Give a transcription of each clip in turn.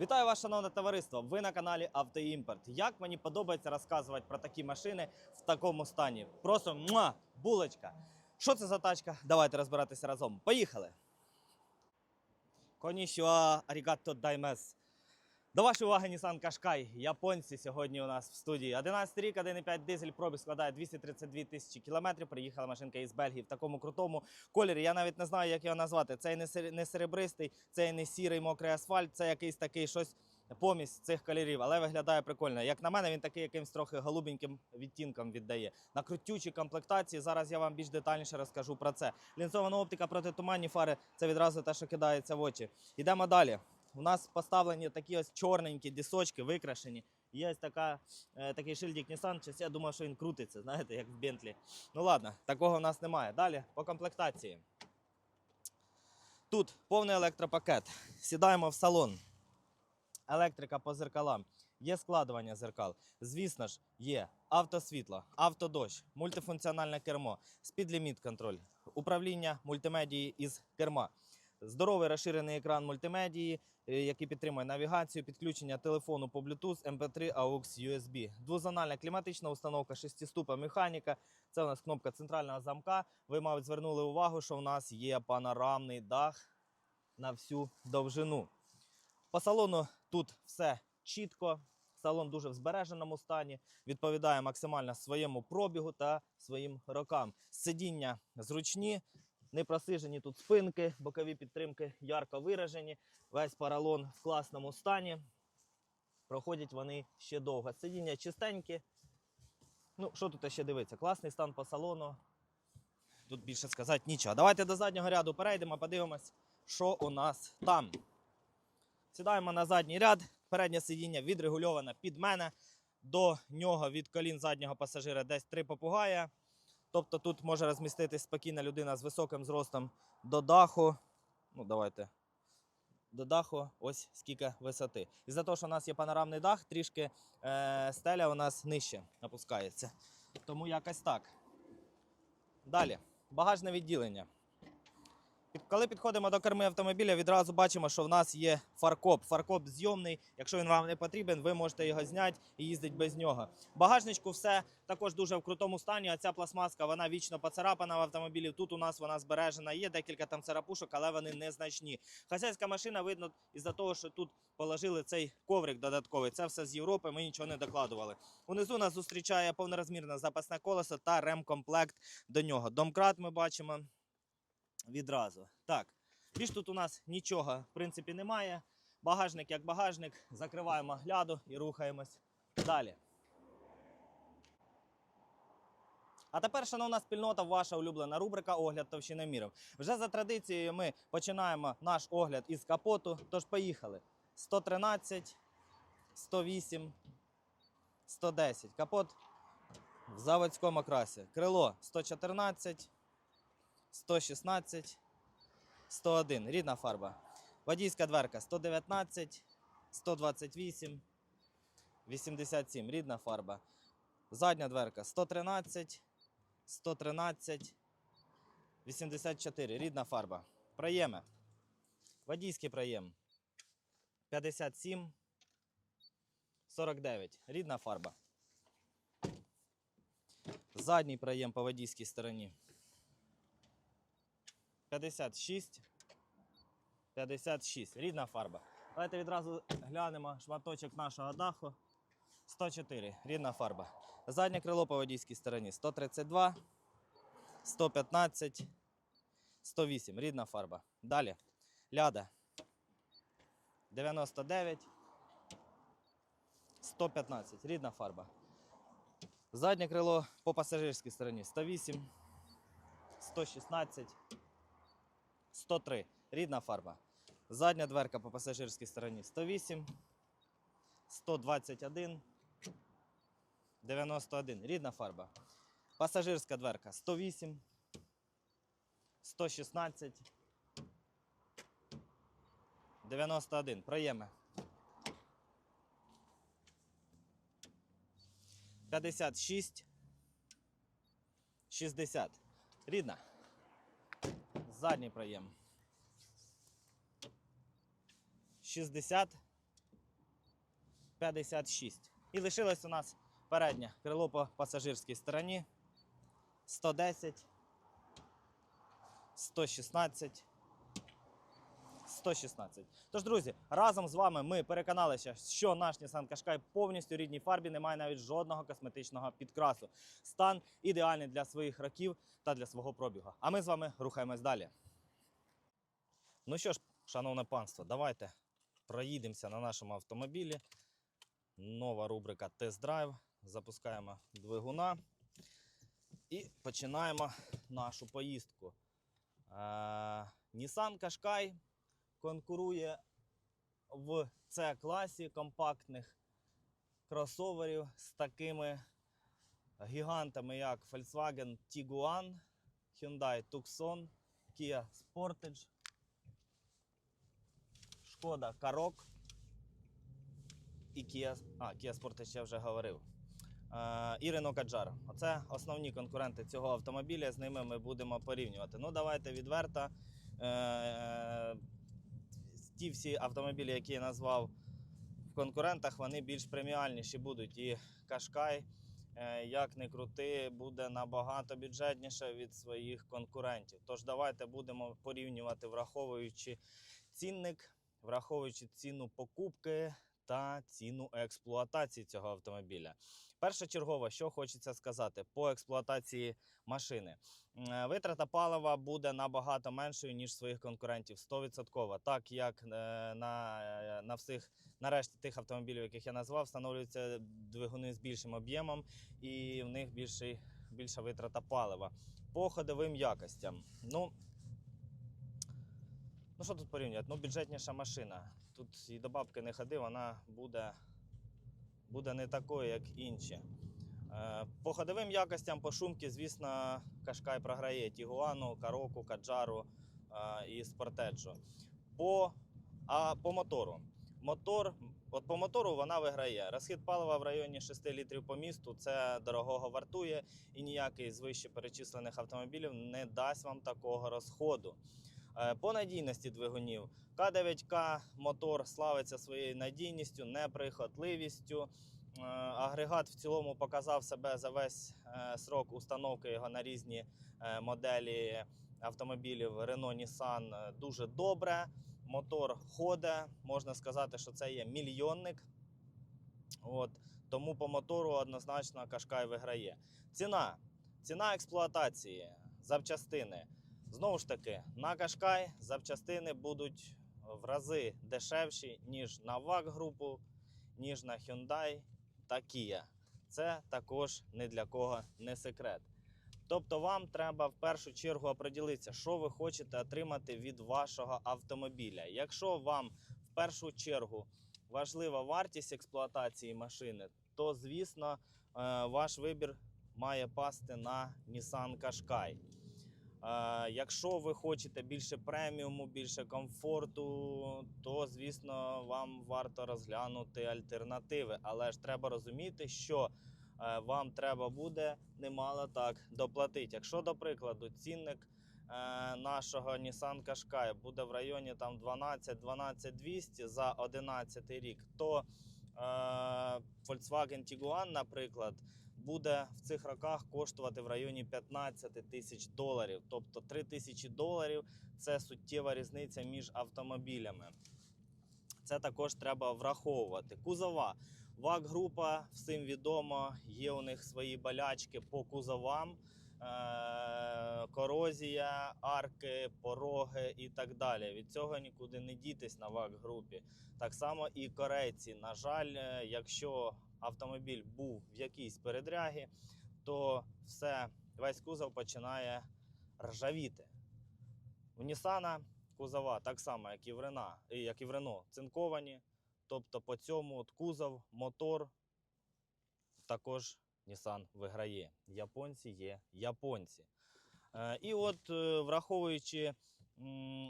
Вітаю вас, шановне товариство! Ви на каналі Автоімпорт. Як мені подобається розказувати про такі машини в такому стані. Просто муа, булочка. Що це за тачка? Давайте розбиратися разом. Поїхали! Конішуа, арігато даймес. До вашої уваги Nissan Qashqai. Японці сьогодні у нас в студії. 11 рік, 1,5 дизель, пробіг складає 232 тисячі кілометрів. Приїхала машинка із Бельгії в такому крутому кольорі. Я навіть не знаю, як його назвати. Це не сер- не серебристий, це не сірий мокрий асфальт, це якийсь такий щось помість цих кольорів, але виглядає прикольно. Як на мене, він такий якимсь трохи голубеньким відтінком віддає. На крутючій комплектації. Зараз я вам більш детальніше розкажу про це. Лінзована оптика протитуманні фари це відразу те, що кидається в очі. Йдемо далі. У нас поставлені такі ось чорненькі дісочки, викрашені. Є ось така, е, такий шильдик Nissan, щось я думав, що він крутиться, знаєте, як в Бентлі. Ну ладно, такого в нас немає. Далі по комплектації. Тут повний електропакет. Сідаємо в салон. Електрика по зеркалам. Є складування зеркал. Звісно ж, є автосвітло, автодощ, мультифункціональне кермо, спідліміт контроль, управління мультимедії із керма. Здоровий розширений екран мультимедії, е, який підтримує навігацію, підключення телефону по Bluetooth, MP3, AUX, USB. Двозональна кліматична установка, шестиступа механіка. Це у нас кнопка центрального замка. Ви, мабуть, звернули увагу, що в нас є панорамний дах на всю довжину. По салону тут все чітко. Салон дуже в збереженому стані, відповідає максимально своєму пробігу та своїм рокам. Сидіння зручні, не просижені тут спинки, бокові підтримки ярко виражені. Весь поролон в класному стані. Проходять вони ще довго. Сидіння чистенькі. Ну, що тут ще дивитися? Класний стан по салону. Тут більше сказати нічого. Давайте до заднього ряду перейдемо, подивимось, що у нас там. Сідаємо на задній ряд. Переднє сидіння відрегульоване під мене. До нього від колін заднього пасажира десь три попугая. Тобто тут може розміститись спокійна людина з високим зростом до даху. Ну, давайте. До даху ось скільки висоти. І за те, що у нас є панорамний дах, трішки е, стеля у нас нижче опускається. Тому якось так. Далі. Багажне відділення. Коли підходимо до керми автомобіля, відразу бачимо, що в нас є фаркоп. Фаркоп зйомний. Якщо він вам не потрібен, ви можете його зняти і їздити без нього. Багажничку все також дуже в крутому стані. А ця пластмаска вона вічно поцарапана в автомобілі. Тут у нас вона збережена. Є декілька там царапушок, але вони незначні. Хазяйська машина видно із-за того, що тут положили цей коврик додатковий. Це все з Європи. Ми нічого не докладували. Унизу нас зустрічає повнорозмірне запасне колесо та ремкомплект до нього. Домкрат ми бачимо відразу. Так, більш тут у нас нічого в принципі немає. Багажник як багажник, закриваємо гляду і рухаємось далі. А тепер, шановна спільнота, ваша улюблена рубрика Огляд товщиномірів. Вже за традицією ми починаємо наш огляд із капоту. Тож поїхали. 113, 108, 110. Капот в заводському окрасі. Крило 114, 116, 101. Рідна фарба. Водійська дверка 119, 128, 87. Рідна фарба. Задня дверка 113, 113, 84. Рідна фарба. Проєми. Водійський проєм. 57, 49. Рідна фарба. Задній проєм по водійській стороні. 56. 56. Рідна фарба. Давайте відразу глянемо шматочок нашого даху. 104. Рідна фарба. Заднє крило по водійській стороні. 132, 115, 108. Рідна фарба. Далі. Ляда. 99, 115. Рідна фарба. Заднє крило по пасажирській стороні. 108, 116, 103. Рідна фарба. Задня дверка по пасажирській стороні 108, 121, 91. Рідна фарба. Пасажирська дверка 108, 116, 91. Проєми. 56, 60. Рідна. Задній проєм. 60, 56. І лишилось у нас переднє крило по пасажирській стороні. 110, 116, 116. Тож, друзі, разом з вами ми переконалися, що наш Nissan Qashqai повністю рідній фарбі не має навіть жодного косметичного підкрасу. Стан ідеальний для своїх років та для свого пробігу. А ми з вами рухаємось далі. Ну що ж, шановне панство, давайте проїдемося на нашому автомобілі. Нова рубрика Тест-драйв. Запускаємо двигуна і починаємо нашу поїздку. Е, Nissan Qashqai конкурує в c класі компактних кросоверів з такими гігантами, як Volkswagen Tiguan, Hyundai Tucson, Kia Sportage, Шкода Karoq і Kia, а, Kia Sportage я вже говорив. Е, І Renault Kadjar. Оце основні конкуренти цього автомобіля. З ними ми будемо порівнювати. Ну, давайте відверто. Ті всі автомобілі, які я назвав в конкурентах, вони більш преміальніші будуть. І Qashqai, е, як не крути, буде набагато бюджетніше від своїх конкурентів. Тож давайте будемо порівнювати, враховуючи цінник, враховуючи ціну покупки та ціну експлуатації цього автомобіля. Першочергово, що хочеться сказати по експлуатації машини. Е, Витрата палива буде набагато меншою, ніж своїх конкурентів, 100%. Так як е, на, е, на всіх нарешті тих автомобілів, яких я назвав, встановлюються двигуни з більшим об'ємом, і в них більший, більша витрата палива. По ходовим якостям. Ну, ну що тут порівнювати? Ну, бюджетніша машина. Тут і до бабки не ходи, вона буде, буде не такою, як інші. Е, По ходовим якостям, по шумки, звісно, Кашкай програє Тігуану, Кароку, Каджару е, і Спортеджо. По, а по мотору. Мотор, от по мотору вона виграє. Розхід палива в районі 6 літрів по місту це дорогого вартує, і ніякий з вище перечислених автомобілів не дасть вам такого розходу. Е, По надійності двигунів К9К мотор славиться своєю надійністю, неприхотливістю. Е, Агрегат в цілому показав себе за весь е, срок установки його на різні моделі автомобілів Renault Nissan дуже добре. Мотор ходить, можна сказати, що це є мільйонник. От, тому по мотору однозначно Qashqai виграє. Ціна. Ціна експлуатації, запчастини. Знову ж таки, на Qashqai запчастини будуть в рази дешевші, ніж на VAG групу, ніж на Hyundai та Kia. Це також ні для кого не секрет. Тобто вам треба в першу чергу оприділитися, що ви хочете отримати від вашого автомобіля. Якщо вам в першу чергу важлива вартість експлуатації машини, то звісно е, ваш вибір має пасти на Nissan Qashqai. Якщо ви хочете більше преміуму, більше комфорту, то звісно вам варто розглянути альтернативи. Але ж треба розуміти, що е, вам треба буде немало так доплатити. Якщо, до прикладу, цінник е, нашого Nissan Qashqai буде в районі там 12-12 200 за 11 рік, то е, Volkswagen Tiguan, наприклад, буде в цих роках коштувати в районі 15 тисяч доларів. Тобто 3 тисячі доларів це суттєва різниця між автомобілями. Це також треба враховувати. Кузова. ВАГ-група, всім відомо, є у них свої болячки по кузовам, е- корозія, арки, пороги і так далі. Від цього нікуди не дітись на ВАГ-групі. Так само і корейці. На жаль, е, якщо автомобіль був в якійсь передрягі, то все, весь кузов починає ржавіти. У Нісана кузова так само, як і в Рена, як і в Рено, цинковані. Тобто по цьому от кузов, мотор також Nissan виграє. Японці є японці. Е, І от е, враховуючи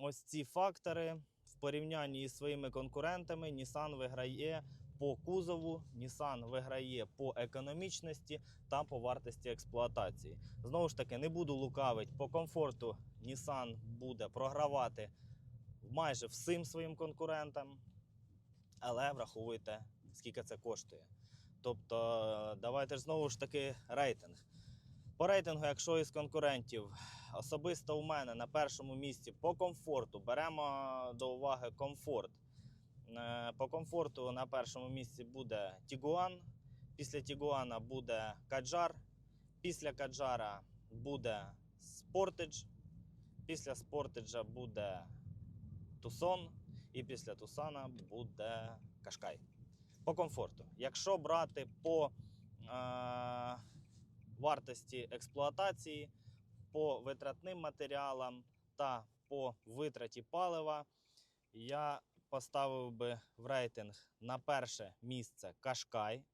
ось ці фактори в порівнянні із своїми конкурентами, Nissan виграє по кузову, Nissan виграє по економічності та по вартості експлуатації. Знову ж таки, не буду лукавити, по комфорту Nissan буде програвати майже всім своїм конкурентам, але враховуйте скільки це коштує. Тобто, давайте ж знову ж таки рейтинг. По рейтингу, якщо із конкурентів, особисто у мене на першому місці по комфорту беремо до уваги комфорт. Е, По комфорту на першому місці буде Тігуан. Після Тігуана буде Каджар. Після Каджара буде Спортедж. Після Спортеджа буде Тусон. І після Тусана буде Кашкай. По комфорту. Якщо брати по е, вартості експлуатації, по витратним матеріалам та по витраті палива, я поставив би в рейтинг на перше місце Кашкай.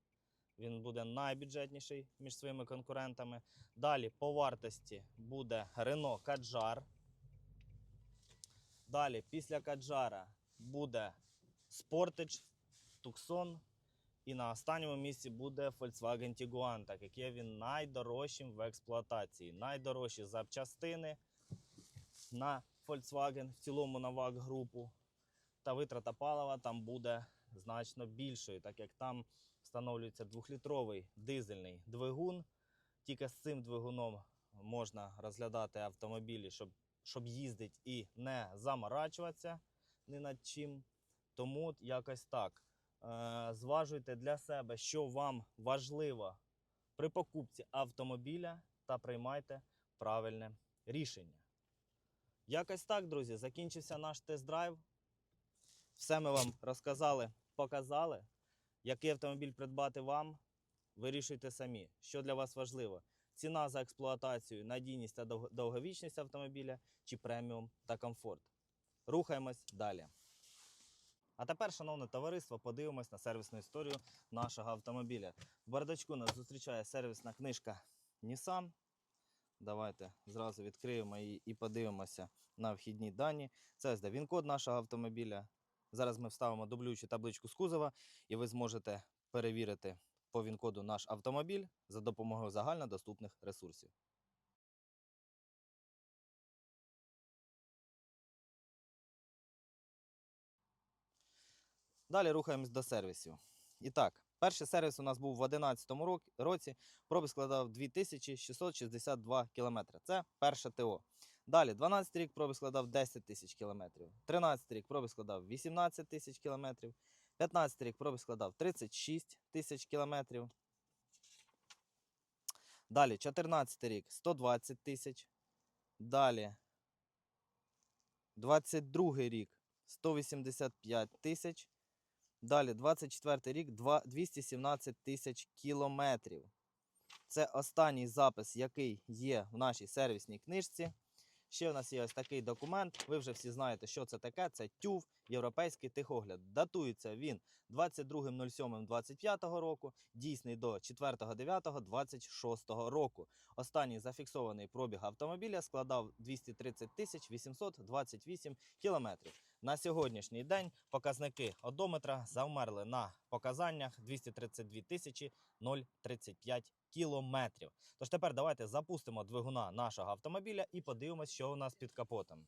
Він буде найбюджетніший між своїми конкурентами. Далі по вартості буде Renault Каджар. Далі після Каджара буде Sportage, Tucson. І на останньому місці буде Volkswagen Tiguan, так як є він найдорожчим в експлуатації. Найдорожчі запчастини на Volkswagen, в цілому на VAG групу. Та витрата палива там буде значно більшою, так як там встановлюється двохлітровий дизельний двигун. Тільки з цим двигуном можна розглядати автомобілі, щоб, щоб їздити і не заморачуватися ні над чим. Тому якось так. Е, зважуйте для себе, що вам важливо при покупці автомобіля та приймайте правильне рішення. Якось так, друзі, закінчився наш тест-драйв. Все ми вам розказали, показали. Який автомобіль придбати вам, вирішуйте самі, що для вас важливо. Ціна за експлуатацію, надійність та довговічність автомобіля чи преміум та комфорт. Рухаємось далі. А тепер, шановне товариство, подивимось на сервісну історію нашого автомобіля. В бардачку нас зустрічає сервісна книжка Nissan. Давайте зразу відкриємо її і подивимося на вхідні дані. Це ось де він-код нашого автомобіля. Зараз ми вставимо дублюючу табличку з кузова, і ви зможете перевірити по він-коду наш автомобіль за допомогою загальнодоступних ресурсів. Далі рухаємось до сервісів. І так, перший сервіс у нас був в 2011 році. Пробіг складав 2662 км. Це перше ТО. Далі, 12 рік пробіг складав 10 тисяч кілометрів. 13 рік пробіг складав 18 тисяч кілометрів. 15 рік пробіг складав 36 тисяч кілометрів. Далі, 14 рік 120 тисяч. Далі, 22 рік 185 тисяч. Далі, 24 рік, 217 тисяч кілометрів. Це останній запис, який є в нашій сервісній книжці. Ще в нас є ось такий документ. Ви вже всі знаєте, що це таке. Це ТЮВ, Європейський тихогляд. Датується він 22.07.25 року, дійсний до 4.9.26 року. Останній зафіксований пробіг автомобіля складав 230 тисяч 828 кілометрів. На сьогоднішній день показники одометра завмерли на показаннях 232 тисячі 035 кілометрів. Тож тепер давайте запустимо двигуна нашого автомобіля і подивимось, що у нас під капотом.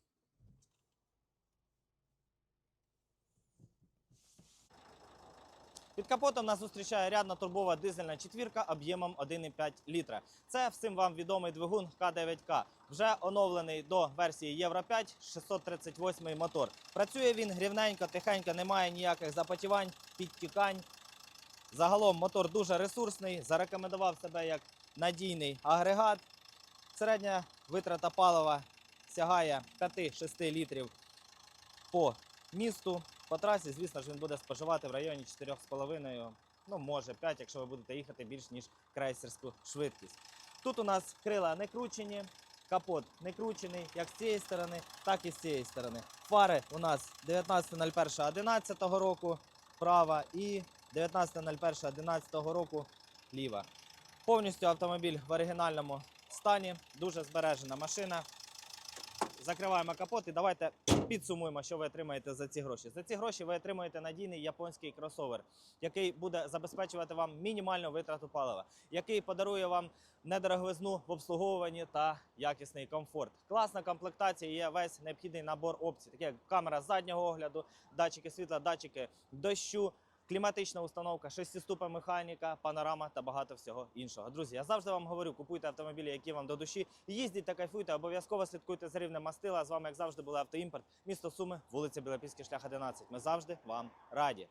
Під капотом нас зустрічає рядна турбова дизельна четвірка об'ємом 1,5 літра. Це всім вам відомий двигун К9К. Вже оновлений до версії Євро 5 638 мотор. Працює він грівненько, тихенько, немає ніяких запотівань, підтікань. Загалом мотор дуже ресурсний, зарекомендував себе як надійний агрегат. Середня витрата палива сягає 5-6 літрів по місту. По трасі, звісно ж, він буде споживати в районі 4,5, ну може 5, якщо ви будете їхати більш ніж крейсерську швидкість. Тут у нас крила не кручені, капот не кручений, як з цієї сторони, так і з цієї сторони. Фари у нас 19.01.11 року права і 19.01.11 року ліва. Повністю автомобіль в оригінальному стані, дуже збережена машина. Закриваємо капот і давайте підсумуємо, що ви отримаєте за ці гроші. За ці гроші ви отримуєте надійний японський кросовер, який буде забезпечувати вам мінімальну витрату палива, який подарує вам недороговизну в обслуговуванні та якісний комфорт. Класна комплектація є весь необхідний набор опцій, такі як камера заднього огляду, датчики світла, датчики дощу. Кліматична установка, шестиступа механіка, панорама та багато всього іншого. Друзі, я завжди вам говорю, купуйте автомобілі, які вам до душі. Їздіть та кайфуйте, обов'язково слідкуйте за рівнем мастила. З вами, як завжди, були автоімпорт, місто Суми, вулиця Білопільський шлях 11. Ми завжди вам раді.